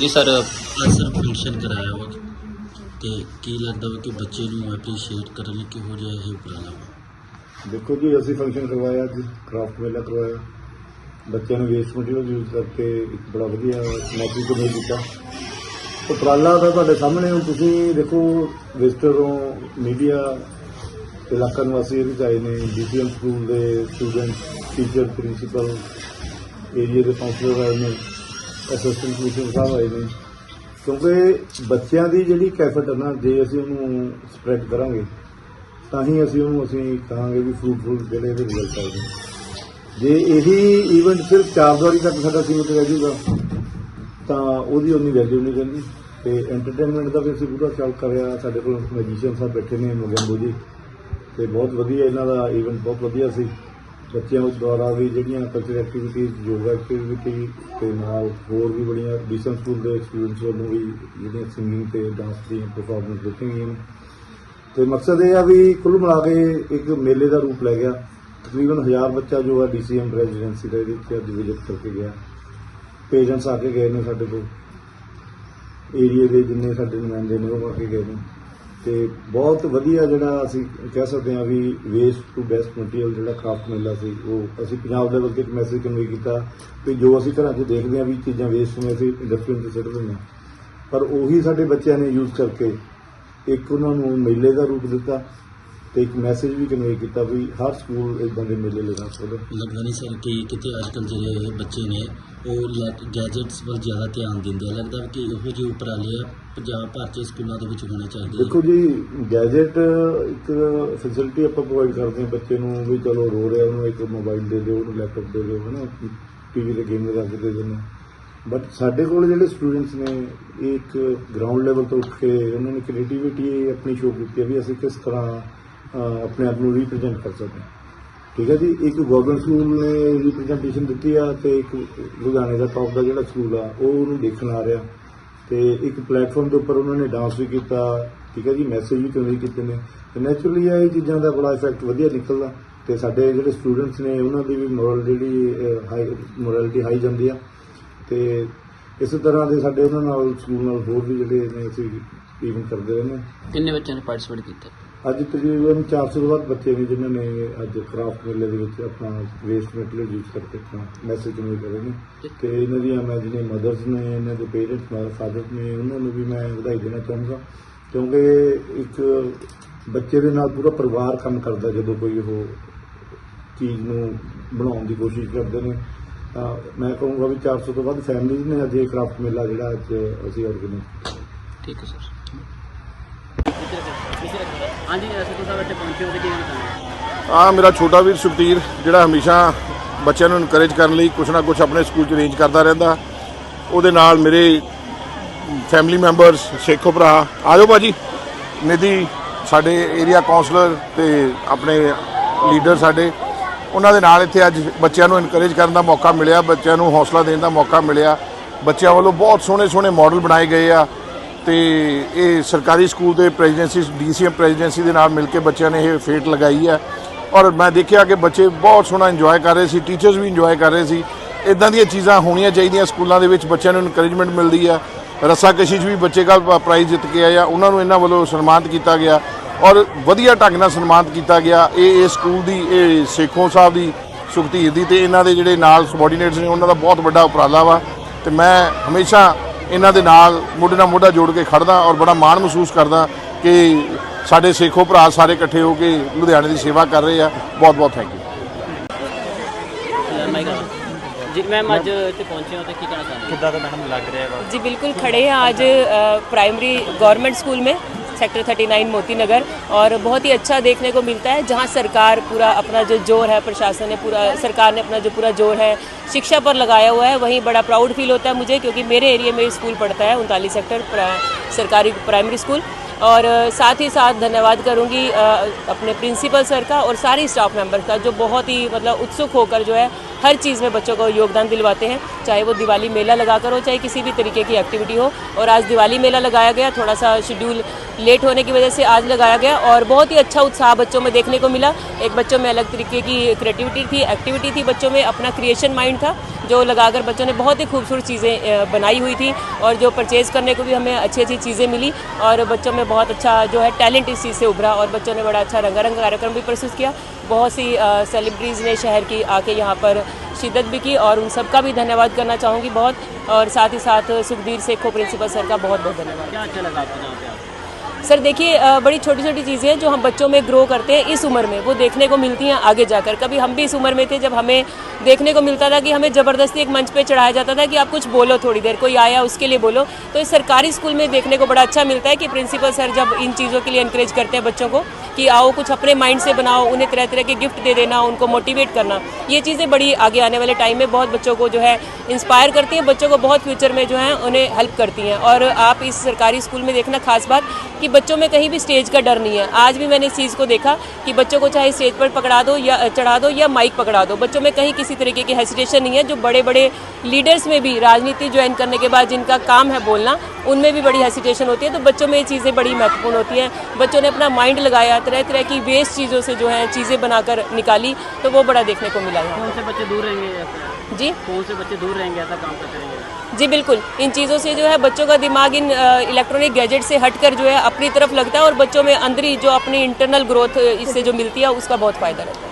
ਜੀ sir sir function ਕਰਾਇਆ ਵਾ ਤੇ ਕੀ ਲੱਗਦਾ ਵਾ ਕਿ ਬੱਚੇ ਨੂੰ ਐਪਰੀਸ਼ੀਏਟ ਕਰਨ ਲਈ ਕਿਹੋ ਜਿਹਾ ਇਹ ਉਪਰਾਲਾ ਵਾ। ਦੇਖੋ ਜੀ, ਅਸੀਂ ਫੰਕਸ਼ਨ ਕਰਵਾਇਆ ਜੀ ਕ੍ਰਾਫਟ ਮੇਲਾ ਕਰਵਾਇਆ। ਬੱਚਿਆਂ ਨੂੰ ਵੇਸਟ ਮਟੀਰੀਅਲ ਯੂਜ਼ ਕਰਕੇ ਇੱਕ ਬੜਾ ਵਧੀਆ ਮੈਸੇਜ ਕਨਵੇ ਕੀਤਾ ਉਪਰਾਲਾ ਤਾਂ ਤੁਹਾਡੇ ਸਾਹਮਣੇ ਹੁਣ ਤੁਸੀਂ ਦੇਖੋ ਵਿਜ਼ਟਰ ਹੋ ਮੀਡੀਆ ਇਲਾਕਾ ਨਿਵਾਸੀ ਇਹਦੇ 'ਚ ਆਏ ਨੇ ਡੀਪੀਐਮ ਸਕੂਲ ਦੇ ਸਟੂਡੈਂਟ ਟੀਚਰ ਪ੍ਰਿੰਸੀਪਲ ਏਰੀਆ ਦੇ ਕਾਉਂਸਲਰ ਆਏ ਨੇ। ਅਸਿਸਟੈਂਟ ਕਮਿਸ਼ਨਰ ਸਾਹਿਬ ਆਏ ਨੇ। ਕਿਉਂਕਿ ਬੱਚਿਆਂ ਦੀ ਜਿਹੜੀ ਕੈਫਟ ਹੈ ਨਾ, ਜੇ ਅਸੀਂ ਉਹਨੂੰ ਸਪਰੈਡ ਕਰਾਂਗੇ, ਤਾਂ ਹੀ ਅਸੀਂ ਉਹਨੂੰ, ਅਸੀਂ ਕਹਾਂਗੇ ਵੀ ਫਰੂਟਫੁਲ ਜਿਹੜੇ ਇਹਦੇ ਰਿਜ਼ਲਟ ਆਏ ਜੇ ਇਹੀ ਇਵੈਂਟ ਸਿਰਫ ਚਾਰ ਦਿਵਾਰੀ ਤੱਕ ਸਾਡਾ ਸੀਮਿਤ ਰਹਿ ਜਾਊਗਾ, ਤਾਂ ਉਹਦੀ ਉਨੀ ਵੈਲਿਊ ਨਹੀਂ ਰਹਿੰਦੀ। ਤੇ ਐਂਟਰਟੇਨਮੈਂਟ ਦਾ ਵੀ ਅਸੀਂ ਪੂਰਾ ਚੱਲ ਕਰਿਆ ਸਾਡੇ ਕੋਲ ਮੈਜੀਸ਼ੀਅਨ ਸਾਹਿਬ ਬੈਠੇ ਨੇ, ਮੁਗੰਬੋ ਜੀ। ਤੇ ਬਹੁਤ ਵਧੀਆ ਇਹਨਾਂ ਦਾ ਇਵੈਂਟ ਬਹੁਤ ਵਧੀਆ ਸੀ। ਬੱਚਿਆਂ ਦੁਆਰਾ ਵੀ ਜਿਹੜੀਆਂ ਕਲਚਰ ਐਕਟੀਵਿਟੀਜ਼ ਯੋਗਾ ਐਕਟੀਵਿਟੀ ਤੇ ਨਾਲ ਹੋਰ ਵੀ ਬੜੀਆਂ ਡੀਸਨ ਸਕੂਲ ਦੇ ਸਟੂਡੈਂਟਸ ਵੱਲੋਂ ਵੀ ਜਿਹੜੀਆਂ ਸਿੰਗਿੰਗ ਤੇ ਡਾਂਸ ਦੀਆਂ ਪਰਫਾਰਮੈਂਸ ਦਿੱਤੀਆਂ ਗਈਆਂ ਨੇ। ਤੇ ਮਕਸਦ ਇਹ ਆ ਵੀ ਕੁੱਲ ਮਿਲਾ ਕੇ ਇੱਕ ਮੇਲੇ ਦਾ ਰੂਪ ਲੈ ਗਿਆ। ਤਕਰੀਬਨ 1000 ਬੱਚਾ ਜੋ ਹੈ ਡੀਸੀਐਮ ਰੈਜ਼ੀਡੈਂਸੀ ਦਾ ਇਹਦੇ ਵਿੱਚ ਅੱਜ ਵਿਜ਼ਿਟ ਕਰਕੇ ਗਿਆ। ਪੇਰੈਂਟਸ ਆ ਕੇ ਗਏ ਨੇ ਸਾਡੇ ਕੋਲ। ਏਰੀਏ ਦੇ ਜਿੰਨੇ ਸਾਡੇ ਨੁਮਾਇੰਦੇ ਨੇ ਉਹ ਆ ਕੇ ਗਏ ਨੇ। ਤੇ ਬਹੁਤ ਵਧੀਆ ਜਿਹੜਾ ਅਸੀਂ ਕਹਿ ਸਕਦੇ ਹਾਂ ਵੀ ਵੇਸਟ ਟੂ ਬੈਸਟ ਮਟੀਰੀਅਲ ਜਿਹੜਾ ਕ੍ਰਾਫਟ ਮੇਲਾ ਸੀ, ਉਹ ਅਸੀਂ ਪੰਜਾਬ ਲੈਵਲ ਤੇ ਇੱਕ ਮੈਸੇਜ ਕਨਵੇ ਕੀਤਾ ਕਿ ਜੋ ਅਸੀਂ ਘਰਾਂ 'ਚ ਦੇਖਦੇ ਹਾਂ ਵੀ ਚੀਜ਼ਾਂ ਵੇਸਟ ਨੂੰ, ਅਸੀਂ ਇੰਡਸਟਰੀ 'ਚ ਸਿੱਟ ਦਿੰਦੇ ਹਾਂ। ਪਰ ਉਹੀ ਸਾਡੇ ਬੱਚਿਆਂ ਨੇ ਯੂਜ਼ ਕਰਕੇ ਇੱਕ ਉਹਨਾਂ ਨੂੰ ਮੇਲੇ ਦਾ ਰੂਪ ਦਿੱਤਾ ਤੇ ਇੱਕ ਮੈਸੇਜ ਵੀ ਕਨਵੇ ਕੀਤਾ ਵੀ ਹਰ ਸਕੂਲ ਇਦਾਂ ਦੇ ਮੇਲੇ ਲਗਾ ਸਕਦਾ ਲੱਗਦਾ ਨਹੀਂ ਸਰ, ਕਿ ਕਿਤੇ ਅੱਜ ਕੱਲ੍ਹ ਜਿਹੜੇ ਬੱਚੇ ਨੇ, ਉਹ ਗੈਜਟਸ ਵੱਲ ਜ਼ਿਆਦਾ ਧਿਆਨ ਦਿੰਦੇ ਆ। ਲੱਗਦਾ ਕਿ ਇਹੋ ਜਿਹੇ ਉਪਰਾਲੇ ਆ ਪੰਜਾਬ ਭਰ ਚ ਸਕੂਲਾਂ ਦੇ ਵਿੱਚ ਹੋਣੇ ਚਾਹੀਦੇ ਦੇਖੋ ਜੀ, ਗੈਜਟ ਇੱਕ ਫੈਸਿਲਿਟੀ ਆਪਾਂ ਪ੍ਰੋਵਾਈਡ ਕਰਦੇ ਹਾਂ ਬੱਚੇ ਨੂੰ ਵੀ ਚਲੋ ਰੋ ਰਿਹਾ, ਉਹਨੂੰ ਇੱਕ ਮੋਬਾਈਲ ਦੇ ਦਿਓ, ਉਹਨੂੰ ਲੈਪਟਾਪ ਦੇ ਦਿਓ, ਹਨਾ ਟੀਵੀ ਤੇ ਗੇਮ ਲਗਾ ਕੇ ਦੇ ਦਿੰਦੇ ਬਟ ਸਾਡੇ ਕੋਲ ਜਿਹੜੇ ਸਟੂਡੈਂਟਸ ਨੇ, ਇਹ ਇੱਕ ਗਰਾਊਂਡ ਲੈਵਲ ਤੋਂ ਉੱਠ ਕੇ ਉਹਨਾਂ ਨੇ ਕ੍ਰੀਏਟੀਵਿਟੀ ਆਪਣੀ ਸ਼ੋਅ ਕੀਤੀ ਹੈ ਵੀ ਅਸੀਂ ਕਿਸ ਤਰ੍ਹਾਂ ਆਪਣੇ ਆਪ ਨੂੰ ਰਿਪਰੈਜ਼ੈਂਟ ਕਰ ਸਕਦੇ ਹਾਂ। ਠੀਕ ਹੈ ਜੀ, ਇੱਕ ਗਵਰਨਮੈਂਟ ਸਕੂਲ ਨੇ ਰਿਪਰੈਜ਼ੈਂਟੇਸ਼ਨ ਦਿੱਤੀ ਆ ਤੇ ਇੱਕ ਲੁਧਿਆਣੇ ਦਾ ਟੌਪ ਦਾ ਜਿਹੜਾ ਸਕੂਲ ਆ, ਉਹ ਉਹਨੂੰ ਦੇਖਣ ਆ ਰਿਹਾ। ਤੇ ਇੱਕ ਪਲੇਟਫਾਰਮ ਦੇ ਉੱਪਰ ਉਹਨਾਂ ਨੇ ਡਾਂਸ ਵੀ ਕੀਤਾ, ਠੀਕ ਹੈ ਜੀ ਮੈਸੇਜ ਵੀ ਕਨਵੇ ਕੀਤੇ ਨੇ। ਤੇ ਨੈਚੁਰਲੀ ਇਹ ਚੀਜ਼ਾਂ ਦਾ ਬੜਾ ਇਫੈਕਟ ਵਧੀਆ ਨਿਕਲਦਾ। ਤੇ ਸਾਡੇ ਜਿਹੜੇ ਸਟੂਡੈਂਟਸ ਨੇ, ਉਹਨਾਂ ਦੀ ਵੀ ਮੋਰਲ ਜਿਹੜੀ ਹਾਈ ਮੋਰੈਲਿਟੀ ਹਾਈ ਜਾਂਦੀ ਆ। ਤੇ ਇਸੇ ਤਰ੍ਹਾਂ ਦੇ ਸਾਡੇ ਉਹਨਾਂ ਨਾਲ ਸਕੂਲ ਨਾਲ ਹੋਰ ਵੀ ਜਿਹੜੇ ਨੇ, ਅਸੀਂ ਇਵੈਂਟ ਕਰਦੇ ਰਹਿੰਦੇ ਹਾਂ। ਕਿੰਨੇ ਬੱਚਿਆਂ ਨੇ ਪਾਰਟਿਸਿਪੇਟ ਕੀਤਾ? ਅੱਜ ਤਕਰੀਬਨ 400 ਤੋਂ ਵੱਧ ਬੱਚੇ ਨੇ ਜਿਨ੍ਹਾਂ ਨੇ ਅੱਜ ਕ੍ਰਾਫਟ ਮੇਲੇ ਦੇ ਵਿੱਚ ਆਪਣਾ ਵੇਸਟ ਮਟੀਰੀਅਲ ਯੂਜ਼ ਕਰਕੇ ਆਪਣਾ ਮੈਸੇਜ ਕਨਵੇ ਕਰ ਨੇ। ਤੇ ਇਹਨਾਂ ਦੀਆਂ ਮੈਂ ਜਿਹਨੇ ਮਦਰਸ ਨੇ ਇਹਨਾਂ ਦੇ ਪੇਰੈਂਟਸ ਨਾਲ ਫਾਦਰ ਨੇ ਉਹਨਾਂ ਨੂੰ ਵੀ ਮੈਂ ਵਧਾਈ ਦੇਣਾ ਚਾਹੁੰਦਾ ਕਿਉਂਕਿ ਇੱਕ ਬੱਚੇ ਦੇ ਨਾਲ ਪੂਰਾ ਪਰਿਵਾਰ ਕੰਮ ਕਰਦਾ ਜਦੋਂ ਕੋਈ ਉਹ ਚੀਜ਼ ਨੂੰ ਬਣਾਉਣ ਦੀ ਕੋਸ਼ਿਸ਼ ਕਰਦੇ ਨੇ। ਤਾਂ ਮੈਂ ਕਹੂੰਗਾ ਵੀ 400 ਤੋਂ ਵੱਧ ਫੈਮਿਲੀਜ਼ ਨੇ ਅੱਜ ਇਹ ਕ੍ਰਾਫਟ ਮੇਲਾ ਜਿਹੜਾ ਅੱਜ ਅਸੀਂ ਆਰਗੇਨਾਈਜ਼ ਠੀਕ ਹੈ ਸਰ। ਹਾਂਜੀ ਐਸਐਚਓ ਸਾਹਿਬ ਇੱਥੇ ਪਹੁੰਚੇ ਹੋ ਤੇ ਕਿਵੇਂ ਕਰਨਾ ਆ ਮੇਰਾ ਛੋਟਾ ਵੀਰ ਸੁਖਤੀਰ, ਜਿਹੜਾ ਹਮੇਸ਼ਾ ਬੱਚਿਆਂ ਨੂੰ ਇਨਕਰੇਜ ਕਰਨ ਲਈ ਕੁਛ ਨਾ ਕੁਛ ਆਪਣੇ ਸਕੂਲ 'ਚ ਅਰੇਂਜ ਕਰਦਾ ਰਹਿੰਦਾ। ਉਹਦੇ ਨਾਲ ਮੇਰੇ ਫੈਮਿਲੀ ਮੈਂਬਰਸ ਸੇਖੋ ਭਰਾ, ਆਜੋ ਭਾਜੀ। ਨਿਧੀ, ਸਾਡੇ ਏਰੀਆ ਕਾਉਂਸਲਰ ਤੇ ਆਪਣੇ ਲੀਡਰ ਸਾਡੇ। ਉਹਨਾਂ ਦੇ ਨਾਲ ਇੱਥੇ ਅੱਜ ਬੱਚਿਆਂ ਨੂੰ ਇਨਕਰੇਜ ਕਰਨ ਦਾ ਮੌਕਾ ਮਿਲਿਆ, ਬੱਚਿਆਂ ਨੂੰ ਹੌਸਲਾ ਦੇਣ ਦਾ ਮੌਕਾ ਮਿਲਿਆ। ਬੱਚਿਆਂ ਵੱਲੋਂ ਬਹੁਤ ਸੋਹਣੇ ਸੋਹਣੇ ਮਾਡਲ ਬਣਾਏ ਗਏ ਆ। ਤੇ ਇਹ ਸਰਕਾਰੀ ਸਕੂਲ ਦੇ ਪ੍ਰੈਜ਼ੀਡੈਂਸੀ, ਡੀਸੀਐਮ ਪ੍ਰੈਜ਼ੀਡੈਂਸੀ ਦੇ ਨਾਲ ਮਿਲ ਕੇ ਬੱਚਿਆਂ ਨੇ ਇਹ ਫੇਟ ਲਗਾਈ ਹੈ। ਔਰ ਮੈਂ ਦੇਖਿਆ ਕਿ ਬੱਚੇ ਬਹੁਤ ਸੋਹਣਾ ਇੰਜੋਏ ਕਰ ਰਹੇ ਸੀ ਟੀਚਰਸ ਵੀ ਇੰਜੋਏ ਕਰ ਰਹੇ ਸੀ। ਇਦਾਂ ਦੀਆਂ ਚੀਜ਼ਾਂ ਹੋਣੀਆਂ ਚਾਹੀਦੀਆਂ ਸਕੂਲਾਂ ਦੇ ਵਿੱਚ, ਬੱਚਿਆਂ ਨੂੰ ਇਨਕਰੇਜਮੈਂਟ ਮਿਲਦੀ ਆ ਰੱਸਾਕਸ਼ੀ 'ਚ ਵੀ ਬੱਚੇ ਕੱਲ ਪ੍ਰਾਈਜ਼ ਜਿੱਤ ਕੇ ਆਏ ਆ, ਉਹਨਾਂ ਨੂੰ ਇਹਨਾਂ ਵੱਲੋਂ ਸਨਮਾਨਿਤ ਕੀਤਾ ਗਿਆ। ਔਰ ਵਧੀਆ ਢੰਗ ਨਾਲ ਸਨਮਾਨਿਤ ਕੀਤਾ ਗਿਆ। ਇਹ ਇਹ ਸਕੂਲ ਦੀ, ਇਹ ਸੇਖੋਂ ਸਾਹਿਬ ਦੀ ਸੁਖਧੀਰ ਦੀ ਤੇ ਇਹਨਾਂ ਦੇ ਜਿਹੜੇ ਨਾਲ ਸਬੋਰਡੀਨੇਟਸ ਨੇ, ਉਹਨਾਂ ਦਾ ਬਹੁਤ ਵੱਡਾ ਉਪਰਾਲਾ ਵਾ। ਤੇ ਮੈਂ ਹਮੇਸ਼ਾ ਇਹਨਾਂ ਦੇ ਨਾਲ ਮੋਢੇ ਨਾਲ ਮੋਢਾ ਜੋੜ ਕੇ ਖੜਦਾ ਔਰ ਬੜਾ ਮਾਣ ਮਹਿਸੂਸ ਕਰਦਾ ਕਿ ਸਾਡੇ ਸੇਖੋ ਭਰਾ ਸਾਰੇ ਇਕੱਠੇ ਹੋ ਕੇ ਲੁਧਿਆਣੇ ਦੀ ਸੇਵਾ ਕਰ ਰਹੇ ਆ। ਬਹੁਤ ਬਹੁਤ ਥੈਂਕ ਯੂ ਜੀ ਮੈਮ ਅੱਜ ਇੱਥੇ ਪਹੁੰਚੇ ਤੇ ਕੀ ਕਹਿਣਾ ਚਾਹੁੰਦੇ ਕਿੱਦਾਂ ਦਾ ਮੈਡਮ ਲੱਗ ਰਿਹਾ ਹੈ ਜੀ ਬਿਲਕੁਲ ਖੜੇ ਆ ਅੱਜ ਪ੍ਰਾਇਮਰੀ ਗਵਰਨਮੈਂਟ ਸਕੂਲ ਮੇ। सेक्टर 39 मोती नगर और बहुत ही अच्छा देखने को मिलता है, जहाँ सरकार पूरा अपना जो ज़ोर है, प्रशासन ने पूरा, सरकार ने अपना जो पूरा ज़ोर है, शिक्षा पर लगाया हुआ है। वहीं बड़ा प्राउड फील होता है मुझे, क्योंकि मेरे एरिया में स्कूल पढ़ता है, उनतालीस सेक्टर सरकारी प्राइमरी स्कूल और साथ ही साथ धन्यवाद करूँगी अपने प्रिंसिपल सर का और सारी स्टाफ मेंबर्स का, जो बहुत ही मतलब उत्सुक होकर जो है हर चीज़ में बच्चों को योगदान दिलवाते हैं, चाहे वो दिवाली मेला लगाकर हो, चाहे किसी भी तरीके की एक्टिविटी हो। और आज दिवाली मेला लगाया गया थोड़ा सा शेड्यूल लेट होने की वजह से आज लगाया गया और बहुत ही अच्छा उत्साह बच्चों में देखने को मिला। एक बच्चों में अलग तरीके की क्रिएटिविटी थी एक्टिविटी थी बच्चों में, अपना क्रिएशन माइंड था, जो लगाकर बच्चों ने बहुत ही खूबसूरत चीज़ें बनाई हुई थी और जो परचेज़ करने को भी हमें अच्छी अच्छी चीज़ें मिली और बच्चों में बहुत अच्छा जो है टैलेंट इस चीज़ से उभरा और बच्चों ने बड़ा अच्छा रंगारंग कार्यक्रम भी प्रस्तुत किया। बहुत सी सेलिब्रिटीज़ ने शहर की आके यहाँ पर शिद्दत भी की और उन सबका भी धन्यवाद करना चाहूँगी बहुत और साथ ही साथ सुखबीर सेखो प्रिंसिपल सर का बहुत बहुत धन्यवाद। क्या अच्छा लगा आपको सर देखिए बड़ी छोटी छोटी चीज़ें हैं जो हम बच्चों में ग्रो करते हैं इस उम्र में वो देखने को मिलती हैं आगे जाकर। कभी हम भी इस उम्र में थे जब हमें देखने को मिलता था कि हमें ज़बरदस्ती एक मंच पे चढ़ाया जाता था कि आप कुछ बोलो थोड़ी देर कोई आया उसके लिए बोलो। तो इस सरकारी स्कूल में देखने को बड़ा अच्छा मिलता है कि प्रिंसिपल सर जब इन चीज़ों के लिए इनक्रेज करते हैं बच्चों को कि आओ, कुछ अपने माइंड से बनाओ, उन्हें तरह तरह के गिफ्ट दे देना, उनको मोटिवेट करना। ये चीज़ें बड़ी आगे आने वाले टाइम में बहुत बच्चों को जो है इंस्पायर करती हैं, बच्चों को बहुत फ्यूचर में जो है उन्हें हेल्प करती हैं। और आप इस सरकारी स्कूल में देखना खास बात कि बच्चों में कहीं भी स्टेज का डर नहीं है। आज भी मैंने इस चीज़ को देखा कि बच्चों को चाहे स्टेज पर पकड़ा दो या, चढ़ा दो या माइक पकड़ा दो, बच्चों में कहीं किसी तरीके की हेसिटेशन नहीं है। जो बड़े बड़े लीडर्स में भी राजनीति ज्वाइन करने के बाद जिनका काम है बोलना, उनमें भी बड़ी हेसिटेशन होती है। तो बच्चों में ये चीज़ें बड़ी महत्वपूर्ण होती हैं। बच्चों ने अपना माइंड लगाया तरह तरह की वेस्ट चीज़ों से जो है चीज़ें बनाकर निकाली तो वो बड़ा देखने को मिला है कौन से बच्चे दूर रहेंगे जी? कौन से बच्चे दूर रहेंगे ऐसा काम करते रहेंगे? जी बिल्कुल। इन चीज़ों से जो है बच्चों का दिमाग इन इलेक्ट्रॉनिक गैजेट से हटकर जो है अपनी तरफ़ लगता है और बच्चों में अंदर ही जो अपनी इंटरनल ग्रोथ इससे जो मिलती है उसका बहुत फ़ायदा रहता है।